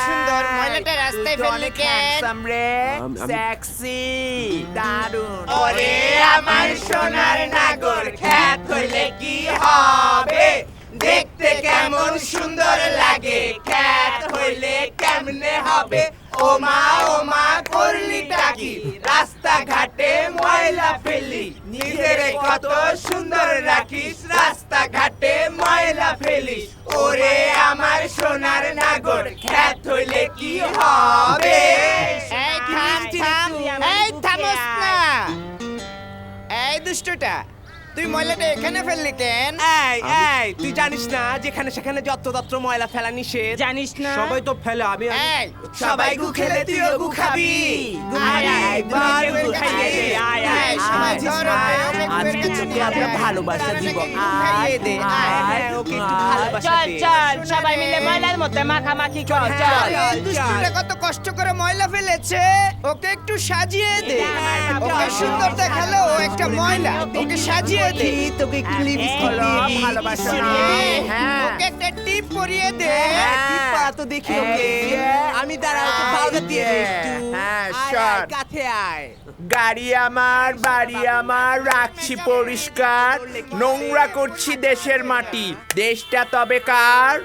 সুন্দর রাস্তায় দারুণ আমার সোনার খ্যাত হইলে কি হবে? দেখতে কেমন সুন্দর লাগে খ্যাত হইলে কেমনে হবে? ও মা ও মা করলি টাকি রাস্তাঘাটে ময়লা ফেলি নিজের কত সুন্দর রাখিস ময়লা ফেলিস। ওরে আমার সোনার নাগর খ্যাত হইলে কি হবে? এই থাম থাম এই থামস না। এই দুষ্টটা তুই ময়লাটা এখানে ফেললি কেন? এই এই তুই জানিস না যেখানে সেখানে যত তত্র ময়লা ফেলা নিষেধ জানিস না। সবাই তো ফেলে আমি এই সবাই গু খেলে তুইও গু খাবি। আয়, আয়, গু আয়, আয়, খাইয়ে দে, আয়, আয়, এই, সবাই আয়, আয়, আয়, কাছে তোকে আমরা ভালোবাসা দিব। খাইয়ে দে, আয়, আয়। হ্যাঁ, ওকে একটু ভালোবাসা চল দে। চল সবাই মিলে ময়লার মধ্যে মাখামাখি কর চল এই দুষ্টুটা কত কষ্ট করে ময়লা ফেলেছে। ওকে একটু সাজিয়ে দে। ওকে সুন্দর দেখাল ও একটা ময়লা। ওকে সাজিয়ে দে। তোকে একটু লিপস্টিক দিয়ে ভালোবাসা ইস না। হ্যাঁ। ওকে একটা টিপ পরিয়ে দে। হ্যাঁ, টিপ পরা তো দেখি ওকে। আমি দাঁড়া ওকে পাউডার দিয়ে দিই একটু। হ্যাঁ, আয়, কাছে আয়। গাড়ি আমার, বাড়ি আমার, রাখছি পরিষ্কার। নোংরা করছি দেশের মাটি। দেশটা তবে কার?